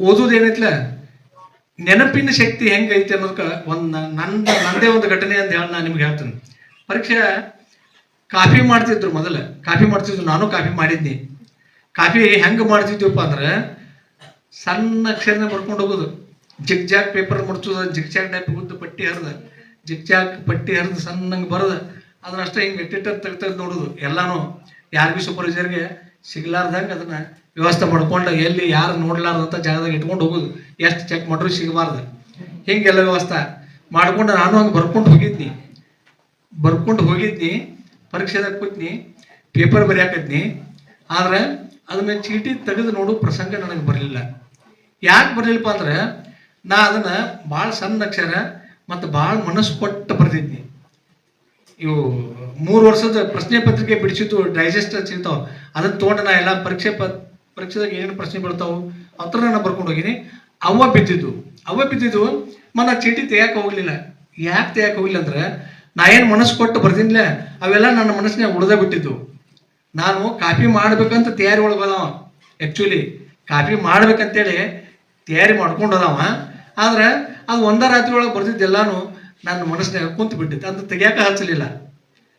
ಓದೋದೇನೈತ್ಲ ನೆನಪಿನ ಶಕ್ತಿ ಹೆಂಗೈತಿ ಅನ್ನೋದಕ್ಕೆ ಒಂದು ನಂದ, ನಂದೇ ಒಂದು ಘಟನೆ ಅಂತ ಹೇಳಿ ನಾನು ನಿಮ್ಗೆ ಹೇಳ್ತೀನಿ. ಪರೀಕ್ಷೆ ಕಾಫಿ ಮಾಡ್ತಿದ್ರು ಮೊದಲು. ಕಾಫಿ ಮಾಡ್ತಿದ್ರು, ನಾನು ಕಾಫಿ ಮಾಡಿದ್ನಿ. ಕಾಫಿ ಹೆಂಗೆ ಮಾಡ್ತಿದ್ವಪ್ಪ ಅಂದ್ರೆ, ಸಣ್ಣ ಅಕ್ಷರನ ಬರ್ಕೊಂಡು ಹೋಗೋದು. ಜಿಗ್ ಜಾಗ್ ಪೇಪರ್ ಮುಡ್ಸೋದು ಜಿಗ್ ಜಾಗ್ ಟೈಪ್ ಉದ್ದ ಪಟ್ಟಿ ಹರಿದ. ಜಿಗ್ ಜಾಗ್ ಪಟ್ಟಿ ಹರಿದ ಸಣ್ಣಂಗೆ ಬರೋದು. ಅದನ್ನ ಅಷ್ಟೇ ಹಿಂಗೆ ಟಿಟ್ಟರ್ ತೆಗ್ದು ನೋಡೋದು. ಎಲ್ಲಾನು ಯಾರಿಗೂ ಸೂಪರ್ವೈಸರ್ಗೆ ಸಿಗ್ಲಾರ್ದಂಗೆ ಅದನ್ನ ವ್ಯವಸ್ಥೆ ಮಾಡ್ಕೊಂಡು ಎಲ್ಲಿ ಯಾರು ನೋಡ್ಲಾರ್ದಂಥ ಜಾಗದಾಗ ಇಟ್ಕೊಂಡು ಹೋಗೋದು. ಎಷ್ಟು ಚೆಕ್ ಮಾಡ್ರು ಸಿಗಬಾರ್ದು. ಹಿಂಗೆಲ್ಲ ವ್ಯವಸ್ಥೆ ಮಾಡ್ಕೊಂಡು ನಾನು ಹಂಗೆ ಬರ್ಕೊಂಡು ಹೋಗಿದ್ನಿ. ಬರ್ಕೊಂಡು ಹೋಗಿದ್ನಿ, ಪರೀಕ್ಷೆದಾಗ ಕೂತ್ನಿ ಪೇಪರ್ ಬರೆಯಾಕತ್ನಿ. ಆದ್ರೆ ಅದನ್ನು ಚೀಟಿ ತೆಗೆದು ನೋಡೋ ಪ್ರಸಂಗ ನನಗೆ ಬರಲಿಲ್ಲ. ಯಾಕೆ ಬರಲಿಲ್ಲಪ್ಪ ಅಂದ್ರೆ ನಾ ಅದನ್ನು ಭಾಳ ಸಣ್ಣ ಅಕ್ಷರ ಮತ್ತು ಭಾಳ ಮನಸ್ಸು ಕೊಟ್ಟು ಬರ್ತಿದ್ನಿ ಇವು ಮೂರು ವರ್ಷದ ಪ್ರಶ್ನೆ ಪತ್ರಿಕೆ ಬಿಡಿಸಿದ್ದು ಡೈಜೆಸ್ಟ್ ಸಿಗ್ತಾವೆ ಅದನ್ನು ತೊಗೊಂಡು ನಾ ಎಲ್ಲ ಪರೀಕ್ಷೆ ಪ ಪರೀಕ್ಷೆದಾಗ ಏನೇನು ಪ್ರಶ್ನೆ ಬೀಳ್ತಾವು ಅಂತ ನಾನು ಬರ್ಕೊಂಡು ಹೋಗಿನಿ ಅವ ಬಿದ್ದಿದ್ದು. ಅವ ಬಿದ್ದಿದ್ದು ಮನ ಚೀಟಿ ತೆಗಿಯಕ್ಕೆ ಹೋಗ್ಲಿಲ್ಲ. ಯಾಕೆ ತೆಗಿಯಕ್ಕೆ ಹೋಗ್ಲಿಲ್ಲ ಅಂದ್ರೆ, ನಾ ಏನು ಮನಸ್ಸು ಕೊಟ್ಟು ಬರ್ದಿನ್ಲೆ, ಅವೆಲ್ಲ ನನ್ನ ಮನಸ್ಸಿನಾಗ ಉಳ್ದ ಬಿಟ್ಟಿದ್ದು. ನಾನು ಕಾಪಿ ಮಾಡ್ಬೇಕಂತ ತಯಾರಿ ಒಳಗೋದವ ಆ್ಯಕ್ಚುಲಿ ಕಾಪಿ ಮಾಡ್ಬೇಕಂತೇಳಿ ತಯಾರಿ ಮಾಡ್ಕೊಂಡು ಅದಾವ ಆದ್ರೆ, ಅದು ಒಂದ ರಾತ್ರಿ ಒಳಗೆ ಬರ್ದಿದ್ದೆಲ್ಲಾನು ನನ್ನ ಮನಸ್ಸಿನಾಗ ಕುಂತು ಬಿಟ್ಟಿತ್ತು. ಅಂತ ತೆಗಿಯಾಕ ಹಚ್ಚಲಿಲ್ಲ.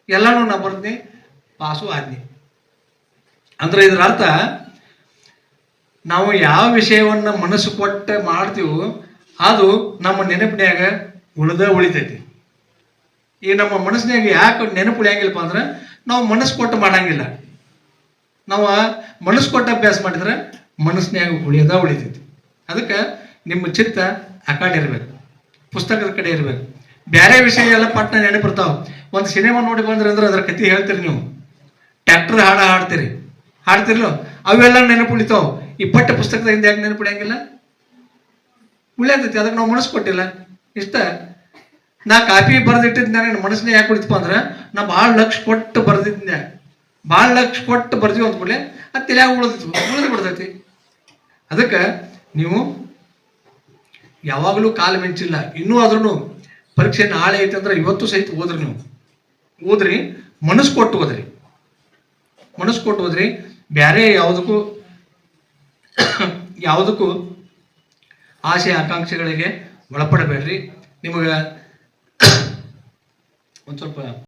ಎಲ್ಲಾನು ನಾ ಬರ್ತೀನಿ ಪಾಸು ಆದ್ನಿ. ಅಂದ್ರೆ ಇದರ ಅರ್ಥ ನಾವು ಯಾವ ವಿಷಯವನ್ನ ಮನಸ್ಸು ಕೊಟ್ಟು ಮಾಡ್ತೀವೋ ಅದು ನಮ್ಮ ನೆನಪಿನ್ಯಾಗ ಉಳಿದ ಉಳಿತೈತಿ. ಈ ನಮ್ಮ ಮನಸ್ಸಿನಾಗ ಯಾಕೆ ನೆನಪು ಉಳಿಯಂಗಿಲ್ಲಪ್ಪ ಅಂದ್ರೆ ನಾವು ಮನಸ್ಸು ಕೊಟ್ಟು ಮಾಡಂಗಿಲ್ಲ. ನಾವು ಮನಸ್ಸು ಕೊಟ್ಟು ಅಭ್ಯಾಸ ಮಾಡಿದ್ರೆ ಮನಸ್ಸಿನಾಗ ಉಳಿಯೋದ ಉಳಿತೈತಿ. ಅದಕ್ಕೆ ನಿಮ್ಮ ಚಿತ್ತ ಆ ಇರಬೇಕು. ಪುಸ್ತಕದ ಕಡೆ ಇರ್ಬೇಕು. ಬೇರೆ ವಿಷಯ ಎಲ್ಲ ಪಟ್ನ ನೆನಪಿರ್ತಾವ ಒಂದು ಸಿನಿಮಾ ನೋಡಿ ಬಂದ್ರೆ ಅಂದ್ರೆ ಅದ್ರ ಕತಿ ಹೇಳ್ತೀರಿ ನೀವು. ಟ್ಯಾಕ್ಟರ್ ಹಾಡ ಹಾಡ್ತೀರಿ. ಹಾಡ್ತಿರ್ಲೋ ಅವೆಲ್ಲ ನೆನಪು ಉಳಿತಾವ ಈ ಪಠ್ಯ ಪುಸ್ತಕದಿಂದ ಯಾಕೆ ನೆನಪಿಡಂಗಿಲ್ಲ ಉಳಿಯಂಗಿಲ್ಲ ಉಳಿಯತೈತಿ ಅದಕ್ಕೆ ನಾವು ಮನಸ್ಸು ಕೊಟ್ಟಿಲ್ಲ. ಇಷ್ಟ? ನಾ ಕಾಪಿ ಬರೆದಿಟ್ಟಿದ್ದೆ ನನ್ನ ಮನಸ್ಸನ್ನೇ ಯಾಕೆ ಕುಡಿತಪ್ಪ ಅಂದ್ರೆ, ನಾ ಭಾಳ ಲಕ್ಷ ಕೊಟ್ಟು ಬರೆದಿದ್ದೆ ಭಾಳ ಲಕ್ಷ ಕೊಟ್ಟು ಬರ್ತೀವಿ ಅಂದ್ಮೇಲೆ ಅದು ತಲೆಯಾಗ ಉಳಿದಿತ್ತು ಉಳಿದು ಬಿಡ್ತೈತಿ. ಅದಕ್ಕೆ ನೀವು ಯಾವಾಗಲೂ ಕಾಲು ಮಿಂಚಿಲ್ಲ. ಇನ್ನೂ ಆದ್ರೂ ಪರೀಕ್ಷೆ ನಾಳೆ ಐತೆ ಅಂದ್ರೆ ಇವತ್ತು ಸಹಿತ ಓದ್ರಿ ನೀವು. ಓದ್ರಿ, ಮನಸ್ಸು ಕೊಟ್ಟು ಓದ್ರಿ. ಮನಸ್ಸು ಕೊಟ್ಟು ಓದ್ರಿ ಬೇರೆ ಯಾವುದಕ್ಕೂ ಯಾವುದಕ್ಕೂ ಆಸೆ ಆಕಾಂಕ್ಷೆಗಳಿಗೆ ಒಳಪಡಬೇಡ್ರಿ. ನಿಮಗೆ ಒಂದು ಸ್ವಲ್ಪ